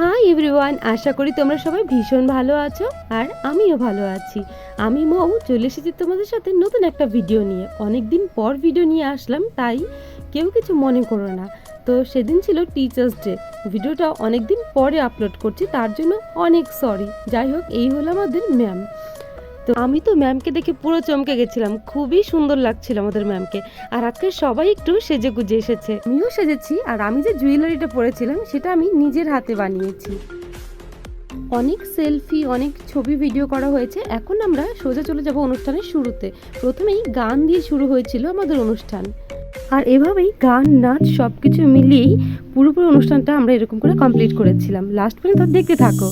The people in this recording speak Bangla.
হাই এভরিওয়ান আশা করি তোমরা সবাই ভীষণ ভালো আছো আর আমিও ভালো আছি। আমি মৌ, চলে এসেছি তোমাদের সাথে নতুন একটা ভিডিও নিয়ে। অনেক দিন পর ভিডিও নিয়ে আসলাম, তাই কেউ কিছু মনে করো না। তো সেদিন ছিল টিচার্স ডে ভিডিওটা অনেক দিন পরে আপলোড করছি, তার জন্য অনেক সরি যাই হোক, এই হলো আমাদের ম্যাম তো আমি তো ম্যামকে দেখে পুরো চমকে গেছিলাম। খুবই সুন্দর লাগছিল আমাদের ম্যামকে আর আজকে সবাই একটু সেজে গুজে এসেছে। আমিও সেজেছি, আর আমি যে জুয়েলারিটা পরেছিলাম, সেটা আমি নিজের হাতে বানিয়েছি। অনেক সেলফি অনেক ছবি ভিডিও করা হয়েছে। এখন আমরা সোজা চলে যাব অনুষ্ঠানের শুরুতে। প্রথমেই গান দিয়ে শুরু হয়েছিল আমাদের অনুষ্ঠান। আর এভাবেই গান, নাচ সব কিছু মিলিয়েই পুরোপুরি অনুষ্ঠানটা আমরা এরকম করে কমপ্লিট করেছিলাম। লাস্ট পর্যন্ত দেখতে থাকো।